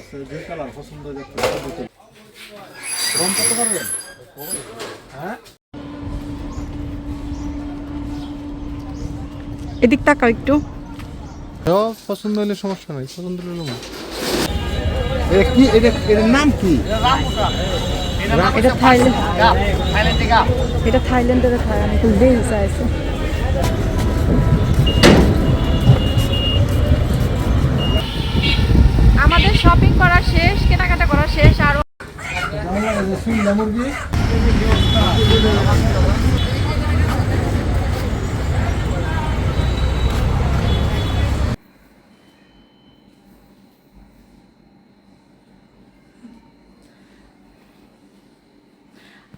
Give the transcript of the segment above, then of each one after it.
আছে যে কালার পছন্দ দেখতে কম কত পারবেন? হ্যাঁ? এদিক তাকাও একটু। পছন্দ হলে সমস্যা নাই পছন্দ হলে নেব। এটা কি এটা এটার নাম কি? এটা থাইল্যান্ড। এটা থাইল্যান্ডের খায় আমি তো দেই চাইছে। আমাদের শপিং করা শেষ, কেনাকাটা করা শেষ, আর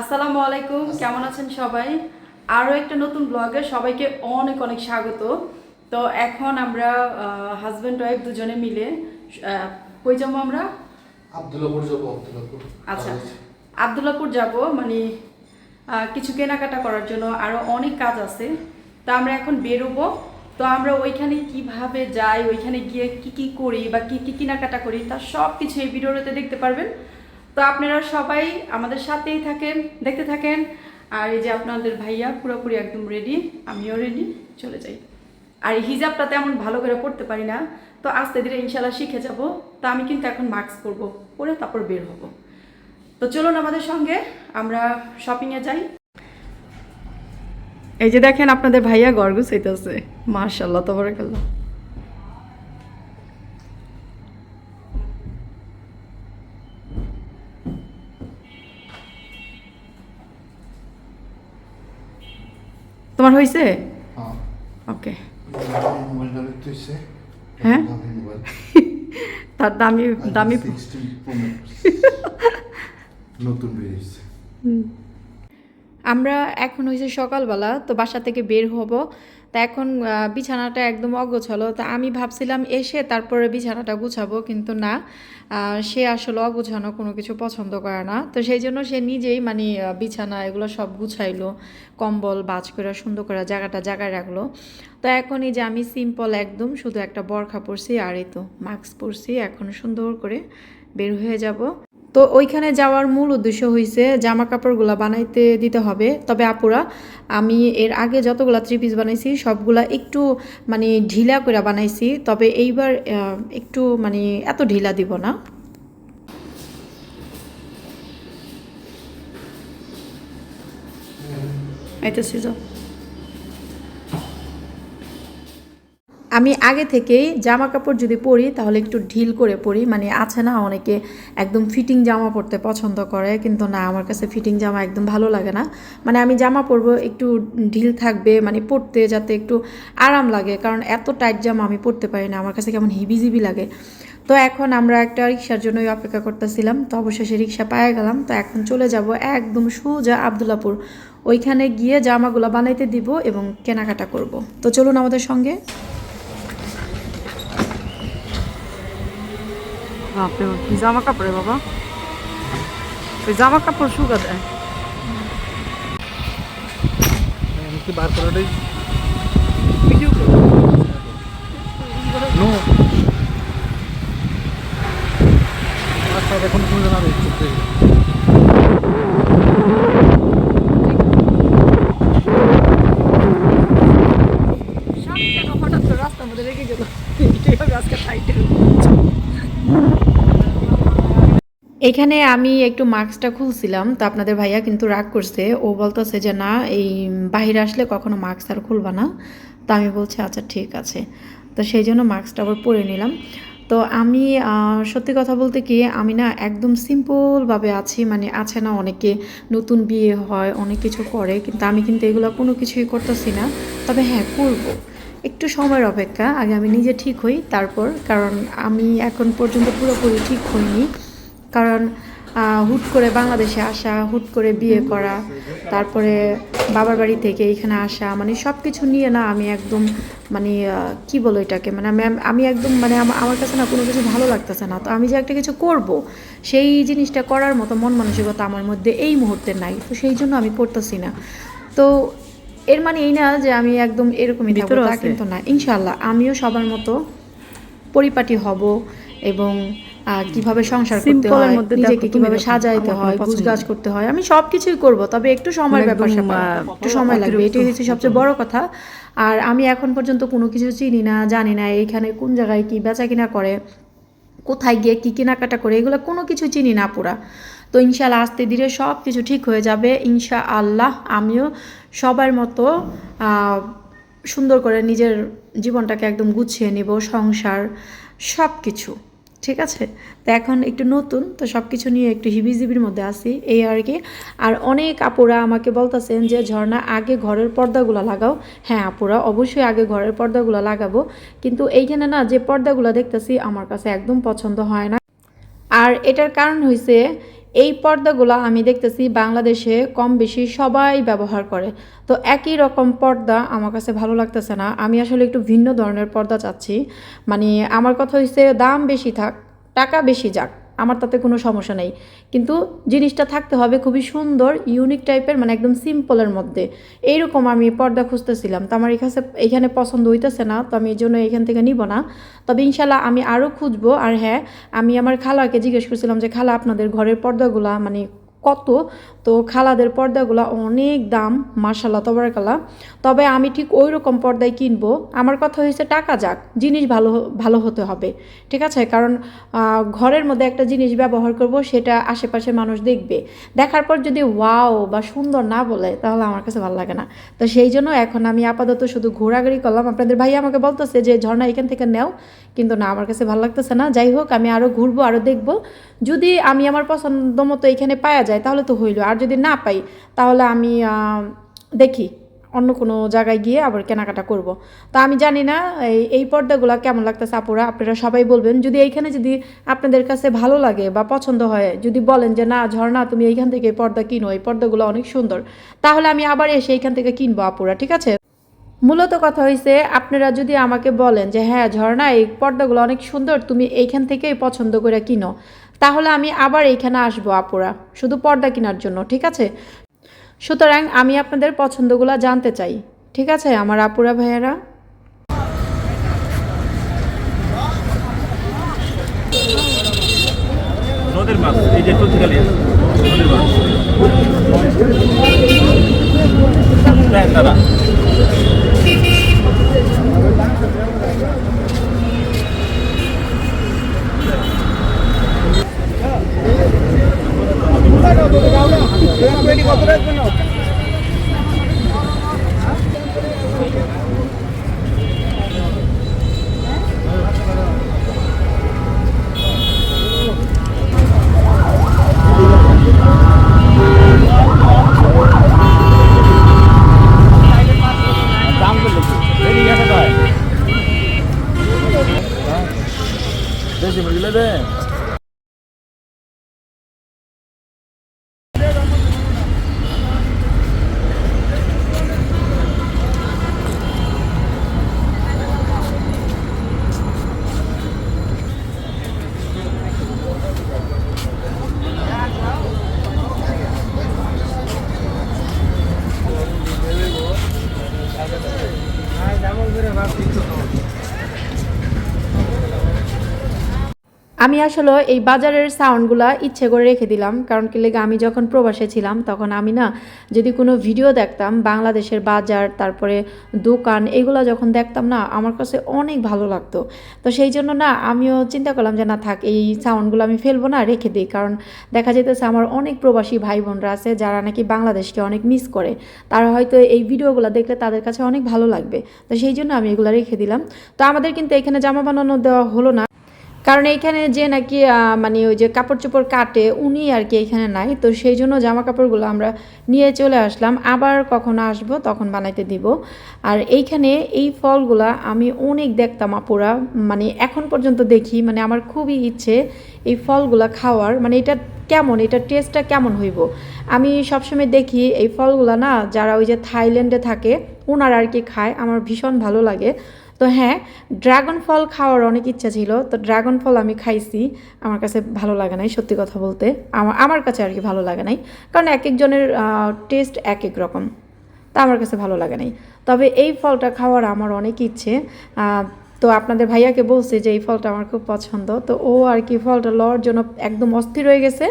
আসসালামু আলাইকুম, কেমন আছেন সবাই? আরও একটা নতুন ব্লগে সবাইকে অনেক অনেক স্বাগত। তো এখন আমরা হাজব্যান্ড ওয়াইফ দুজনে মিলে কই যাব আমরা? আব্দুল্লাপুর যাব আব্দুল্লাপুর। আচ্ছা আবদুল্লাপুর যাব মানে কিছু কেনাকাটা করার জন্য আরও অনেক কাজ আছে। তো আমরা এখন বেরোবো। তো আমরা ওইখানে কীভাবে যাই ওইখানে গিয়ে কি কি করি বা কি কি কেনাকাটা করি তার সব কিছু এই ভিডিওতে দেখতে পারবেন। তো আপনারা সবাই আমাদের সাথেই থাকেন দেখতে থাকেন। আর এই যে আপনাদের ভাইয়া পুরোপুরি একদম রেডি আমিও রেডি চলে যাই। আর এই হিজাবটা তেমন ভালো করে পড়তে পারি না। তো আস্তে ধীরে ইনশাল্লাহ শিখে যাব। তো আমি কিন্তু এখন মাস্ক পরবো পরে তারপর বের হব। তো চলুন আমাদের সঙ্গে আমরা শপিংয়ে যাই। এই যে দেখেন আপনাদের ভাইয়া গর্গুস হইতেছে। মার্শাল্লাহ তবরাকাল্লাহ তোমার হয়েছে হ্যাঁ। ওকে হ্যাঁ? দামি তার দামি দামি নতুন বেরিয়েছে আমরা এখন হয়েছে সকালবেলা তো বাসা থেকে বের হব। তা এখন বিছানাটা একদম অগোছালো। তা আমি ভাবছিলাম এসে তারপরে বিছানাটা গুছাবো, কিন্তু না সে আসলে অগোছানো কোনো কিছু পছন্দ করে না। তো সেই জন্য সে নিজেই মানে বিছানা এগুলো সব গুছাইলো, কম্বল, বাজ করে, সুন্দর করে জায়গাটা জায়গায় রাখল। তো এখন এই যে আমি সিম্পল একদম, শুধু একটা বরখা পরছি, আর এই তো মাস্ক পরছি, এখন সুন্দর করে বের হয়ে যাব। তো ওইখানে যাওয়ার মূল উদ্দেশ্য হয়েছে জামা কাপড়গুলা বানাইতে দিতে হবে। তবে আপুরা, আমি এর আগে যতগুলা থ্রি পিস বানাইছি, সবগুলা একটু মানে ঢিলা করে বানাইছি। তবে এইবার একটু মানে এত ঢিলা দিব না। আইতেছি যাও। আমি আগে থেকেই জামা কাপড় যদি পরি, তাহলে একটু ঢিল করে পরি। মানে আছে না, অনেকে একদম ফিটিং জামা পরতে পছন্দ করে, কিন্তু না, আমার কাছে ফিটিং জামা একদম ভালো লাগে না। মানে আমি জামা পরবো, একটু ঢিল থাকবে মানে পরতে যাতে একটু আরাম লাগে, কারণ এত টাইট জামা আমি পরতে পারি না, আমার কাছে কেমন হিবিজিবি লাগে। তো এখন আমরা একটা রিক্সার জন্যই অপেক্ষা করতেছিলাম, তো অবশেষে রিক্সা পায়ে গেলাম, তো এখন চলে যাব একদম সোজা আবদুল্লাপুর। ওইখানে গিয়ে জামাগুলো বানাইতে দিব এবং কেনাকাটা করব। তো চলুন আমাদের সঙ্গে। বাপরে বাপ, কি জামা কাপড়ে বাবা ওই জামা কাপড় শুকা দেয় আমি কি বার করাটাই নো আচ্ছা এখন কোনো জানা দেখতে হঠাৎ করে রাস্তার মধ্যে রেখে গেল এইভাবে আজকে টাইটেল এখানে আমি একটু মাস্কটা খুলছিলাম, তো আপনাদের ভাইয়া কিন্তু রাগ করছে। ও বলতেছে যে, না, এই বাহিরে আসলে কখনো মাস্ক আর খুলবা না। তো আমি বলছি আচ্ছা ঠিক আছে। তো সেই জন্য মাস্কটা আবার পরে নিলাম। তো আমি সত্যি কথা বলতে কি, আমি না একদম সিম্পলভাবে আছি মানে আছে না অনেকে নতুন বিয়ে হয়, অনেক কিছু করে, কিন্তু আমি কিন্তু এগুলো কোনো কিছুই করতেছি না। তবে হ্যাঁ করব। একটু সময়ের অপেক্ষা, আগে আমি নিজে ঠিক হই, তারপর, কারণ আমি এখন পর্যন্ত পুরোপুরি ঠিক হইনি। কারণ হুট করে বাংলাদেশে আসা হুট করে বিয়ে করা তারপরে বাবার বাড়ি থেকে এখানে আসা মানে সব কিছু নিয়ে না আমি একদম মানে কি বলো এটাকে মানে আমি আমি একদম মানে আমার কাছে না কোনো কিছু ভালো লাগতেছে না। তো আমি যে একটা কিছু করব সেই জিনিসটা করার মতো মন মানসিকতা আমার মধ্যে এই মুহূর্তে নাই তো সেই জন্য আমি করতেছি না। তো এর মানে এই না যে আমি একদম এরকমই থাকব তা কিন্তু না। ইনশাল্লাহ আমিও সবার মতো পরিপাটি হব এবং কীভাবে সংসার করতে হয় নিজেকে কীভাবে সাজাইতে হয় গুজগাজ করতে হয় আমি সব কিছুই করব তবে একটু সময়ের ব্যাপার একদম, স্যাপার আহ, একটু সময় লাগবে এটাই হচ্ছে সবচেয়ে বড় কথা। আর আমি এখন পর্যন্ত কোনো কিছু চিনি না জানি না এইখানে কোন জায়গায় কি বেচা কিনা করে কোথায় গিয়ে কী কেনাকাটা করে এগুলো কোনো কিছু চিনি না পুরা। তো ইনশাল্লাহ আস্তে ধীরে সব কিছু ঠিক হয়ে যাবে ইনশা আল্লাহ আমিও সবার মতো আহ, সুন্দর করে নিজের জীবনটাকে একদম গুছিয়ে নেব সংসার সব কিছু ঠিক আছে? তো এখন একটু নতুন, তো সব কিছু নিয়ে একটু হিবিজিবির মধ্যে আসি এই আর কি। আর অনেক আপুরা আমাকে বলতেছেন যে, ঝর্ণা, আগে ঘরের পর্দাগুলো লাগাও। হ্যাঁ আপুরা অবশ্যই আগে ঘরের পর্দাগুলো লাগাবো। কিন্তু এইখানে না, যে পর্দাগুলো দেখতেছি, আমার কাছে একদম পছন্দ হয় না। আর এটার কারণ হয়েছে এই পর্দাগুলো আমি দেখতেছি বাংলাদেশে কম বেশি সবাই ব্যবহার করে। তো একই রকম পর্দা আমার কাছে ভালো লাগতেছে না। আমি আসলে একটু ভিন্ন ধরনের পর্দা চাচ্ছি। মানে আমার কথা হচ্ছে দাম বেশি থাক, টাকা বেশি যাক। আমার তাতে কোনো সমস্যা নেই। কিন্তু জিনিসটা থাকতে হবে খুবই সুন্দর ইউনিক টাইপের মানে একদম সিম্পলের মধ্যে। এইরকম আমি পর্দা খুঁজতেছিলাম। তো আমার এখানে এখানে পছন্দ হইতেছে না, তো আমি এই জন্য এখান থেকে নিব না। তবে ইনশাল্লাহ আমি আরও খুঁজবো। আর হ্যাঁ আমি আমার খালাকে জিজ্ঞেস করছিলাম যে, খালা, আপনাদের ঘরের পর্দাগুলা মানে কত? তো খালাদের পর্দাগুলো অনেক দাম মার্শাল্লাহ তবরকাল্লা তবে আমি ঠিক ওই রকম পর্দায় কিনবো। আমার কথা হয়েছে টাকা যাক, জিনিস ভালো ভালো হতে হবে, ঠিক আছে? কারণ ঘরের মধ্যে একটা জিনিস ব্যবহার করব, সেটা আশেপাশে মানুষ দেখবে। দেখার পর যদি ওয়াও বা সুন্দর না বলে, তাহলে আমার কাছে ভালো লাগে না। তো সেই জন্য এখন আমি আপাতত শুধু ঘোরাঘুরি করলাম। আপনাদের ভাই আমাকে বলতেছে যে, ঝর্ণা এখান থেকে নেও। কিন্তু না, আমার কাছে ভালো লাগতেছে না। যাই হোক, আমি আরও ঘুরবো আরও দেখব। যদি আমি আমার পছন্দ মতো এখানে পাওয়া যায়, তাহলে তো হইল। আর যদি না পাই, তাহলে আমি দেখি, অন্য কোনো জায়গায় গিয়ে আবার কেনাকাটা করব। তো আমি জানি না, এই এই পর্দাগুলো কেমন লাগতেছে আপুরা আপনারা সবাই বলবেন, যদি এইখানে যদি আপনাদের কাছে ভালো লাগে বা পছন্দ হয়, যদি বলেন যে, না, ঝর্ণা, তুমি এইখান থেকে এই পর্দা কিনো, এই পর্দাগুলো অনেক সুন্দর, তাহলে আমি আবার এসে এইখান থেকে কিনবো আপুরা, ঠিক আছে মূলত কথা হয়েছে আপনারা যদি আমাকে বলেন যে হ্যাঁ ঝর্ণা, এই পর্দাগুলো অনেক সুন্দর, তুমি এইখান থেকেই পছন্দ করে কিনো তাহলে আমি আবার এইখানে আসব, আপুরা। শুধু পর্দা কেনার জন্য, ঠিক আছে? সুতরাং আমি আপনাদের পছন্দগুলো জানতে চাই, ঠিক আছে, আমার আপুরা ভাইয়েরা? নদীর মাছ, এই যে তুলসিকালি নদীর মাছ। দেখেন দাদা দাম আমি আসলে এই বাজারের সাউন্ডগুলা ইচ্ছে করে রেখে দিলাম, কারণ কি লেগে আমি যখন প্রবাসে ছিলাম, তখন আমি না যদি কোনো ভিডিও দেখতাম, বাংলাদেশের বাজার, তারপরে দোকান, এগুলো যখন দেখতাম না, আমার কাছে অনেক ভালো লাগতো। তো সেই জন্য না আমিও চিন্তা করলাম যে না থাক, এই সাউন্ডগুলো আমি ফেলব না, রেখে দিই। কারণ দেখা যেতেছে আমার অনেক প্রবাসী ভাই বোনরা আছে, যারা নাকি বাংলাদেশকে অনেক মিস করে। তারা হয়তো এই ভিডিওগুলো দেখলে তাদের কাছে অনেক ভালো লাগবে। তো সেই জন্য আমি এগুলো রেখে দিলাম। তো আমাদের কিন্তু এখানে জামা বানানো দেওয়া হলো না। কারণ এইখানে যে নাকি মানে ওই যে কাপড় চোপড় কাটে, উনি আর কি এখানে নাই। তো সেই জন্য জামা কাপড়গুলো আমরা নিয়ে চলে আসলাম। আবার কখন আসব, তখন বানাইতে দিব। আর এইখানে এই ফলগুলা আমি অনেক দেখতাম আপুরা। মানে এখন পর্যন্ত দেখি মানে আমার খুবই ইচ্ছে এই ফলগুলা খাওয়ার। মানে এটা কেমন, এটা টেস্টটা কেমন হইব? আমি সবসময় দেখি এই ফলগুলা না, যারা ওই যে থাইল্যান্ডে থাকে ওনারা আর কি খায়। আমার ভীষণ ভালো লাগে। তো হ্যাঁ ড্রাগন ফল খাওয়ার অনেক ইচ্ছা ছিল, তো ড্রাগন ফল আমি খাইছি। আমার কাছে ভালো লাগে নাই, সত্যি কথা বলতে। আমার আমার কাছে আর কি ভালো লাগে নাই। কারণ এক একজনের টেস্ট এক এক রকম। তা আমার কাছে ভালো লাগে নাই। তবে এই ফলটা খাওয়ার আমার অনেক ইচ্ছে। তো আপনাদের ভাইয়াকে বলছে যে এই ফলটা আমার খুব পছন্দ। তো ও আর কি ফলটা লওয়ার জন্য একদম অস্থির হয়ে গেছে।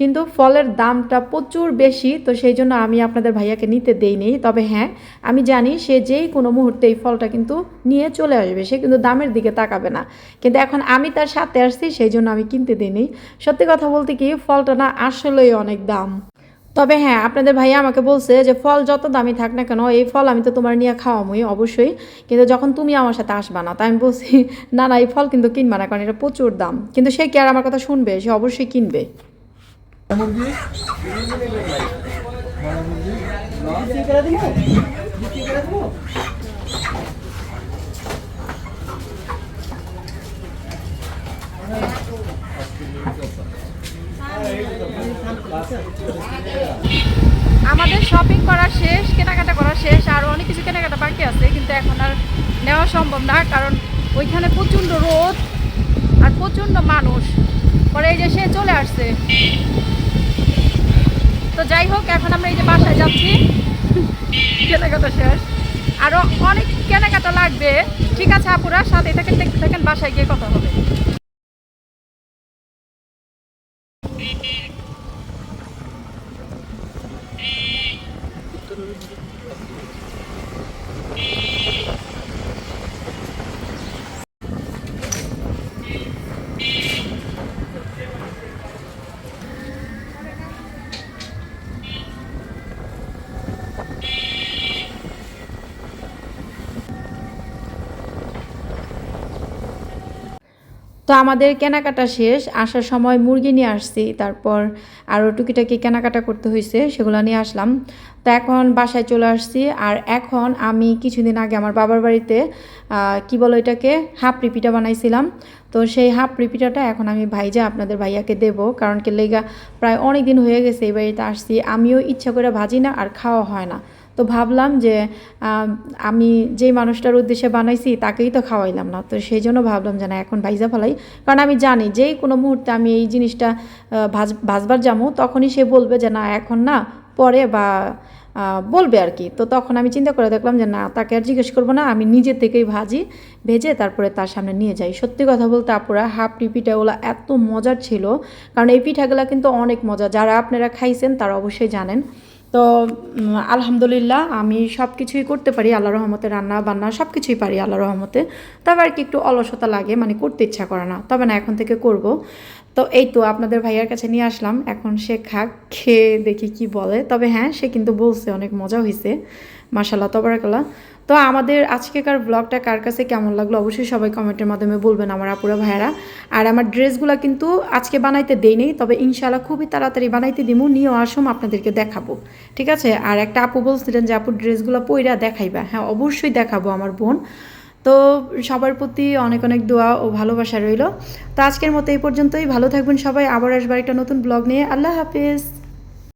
কিন্তু ফলের দামটা প্রচুর বেশি, তো সেই জন্য আমি আপনাদের ভাইয়াকে নিতে দেইনি। তবে হ্যাঁ আমি জানি সে যেই কোনো মুহূর্তে এই ফলটা কিন্তু নিয়ে চলে আসবে, সে কিন্তু দামের দিকে তাকাবে না। কিন্তু এখন আমি তার সাথে আসছি, সেই জন্য আমি কিনতে দিইনি। সত্যি কথা বলতে কি, ফলটা না আসলেই অনেক দাম। তবে হ্যাঁ আপনাদের ভাইয়া আমাকে বলছে যে ফল যত দামি থাক না কেন, এই ফল আমি তো তোমার নিয়ে খাওয়ামই অবশ্যই। কিন্তু যখন তুমি আমার সাথে আসবা না, তাই আমি বলছি, না না, এই ফল কিন্তু কিনবা না, কারণ এটা প্রচুর দাম। কিন্তু সে কি আর আমার কথা শুনবে? সে অবশ্যই কিনবে। আমাদের শপিং করা শেষ, কেনাকাটা করা শেষ, আর অনেক কিছু কেনাকাটা বাকি আছে, কিন্তু এখন আর নেওয়া সম্ভব না, কারণ ওইখানে প্রচণ্ড রোদ আর প্রচণ্ড মানুষ। পরে এই যে সে চলে আসছে। তো যাই হোক, এখন আমরা এই যে বাসায় যাচ্ছি। কেনাকাটা শেষ। আরও অনেক কেনাকাটা লাগবে। ঠিক আছে আপুরা, সাথে থাকেন, দেখতে থাকেন, বাসায় গিয়ে কথা হবে। তো আমাদের কেনাকাটা শেষ, আসার সময় মুরগি নিয়ে আসছি, তারপর আরও টুকিটাকি কেনাকাটা করতে হয়েছে সেগুলো নিয়ে আসলাম। তো এখন বাসায় চলে আসছি, আর এখন আমি কিছুদিন আগে আমার বাবার বাড়িতে কি বলো এটাকে হাফ পিঠা বানাইছিলাম। তো সেই হাফ পিঠাটা এখন আমি ভাইজা আপনাদের ভাইয়াকে দেব, কারণ কি লেগা প্রায় অনেক দিন হয়ে গেছে এই বাড়িতে আসছি, আমিও ইচ্ছা করে ভাজি না আর খাওয়া হয় না। তো ভাবলাম যে আমি যেই মানুষটার উদ্দেশ্যে বানাইছি তাকেই তো খাওয়াইলাম না। তো সেই জন্য ভাবলাম যে না, এখন ভাইজা ফেলাই। কারণ আমি জানি যেই কোনো মুহূর্তে আমি এই জিনিসটা ভাজ, ভাজবার যাব তখনই সে বলবে যে না, এখন না, পরে বা বলবে আর কি। তো তখন আমি চিন্তা করে দেখলাম যে না, তাকে আর জিজ্ঞেস করব না, আমি নিজে থেকেই ভাজি, ভেজে তারপরে তার সামনে নিয়ে যাই। সত্যি কথা বলতে আপুরা হাফ পিঠাগুলো এত মজার ছিল। কারণ এই পিঠাগুলো কিন্তু অনেক মজা। যারা আপনারা খাইছেন তারা অবশ্যই জানেন। তো আলহামদুলিল্লাহ আমি সব কিছুই করতে পারি আল্লাহ রহমতে রান্না বান্না সব কিছুই পারি আল্লাহ রহমতে। তবে আর কি একটু অলসতা লাগে মানে করতে ইচ্ছা করে না। তবে না, এখন থেকে করব। তো এই তো আপনাদের ভাইয়ার কাছে নিয়ে আসলাম। এখন সে খাক, খেয়ে দেখি কি বলে। তবে হ্যাঁ সে কিন্তু বলছে, অনেক মজা হয়েছে মাসাল্লাহ তবরাকাল্লাহ। তো আমাদের আজকেকার ব্লগটা কার কাছে কেমন লাগল অবশ্যই সবাই কমেন্টের মাধ্যমে বলবেন আমার আপুরা ভাইয়ারা। আর আমার ড্রেসগুলো কিন্তু আজকে বানাইতে দেইনি তবে ইনশাল্লাহ খুবই তাড়াতাড়ি বানাইতে দিমু নিয়েও আসুম, আপনাদেরকে দেখাবো। ঠিক আছে? আর একটা আপু বলছিলেন যে, আপু, ড্রেসগুলো পইরা দেখাইবা। হ্যাঁ অবশ্যই দেখাবো আমার বোন। তো সবার প্রতি অনেক অনেক দোয়া ও ভালোবাসা রইল। তো আজকের মতো এই পর্যন্তই। ভালো থাকবেন সবাই। আবার আসবার একটা নতুন ব্লগ নিয়ে। আল্লাহ হাফিজ।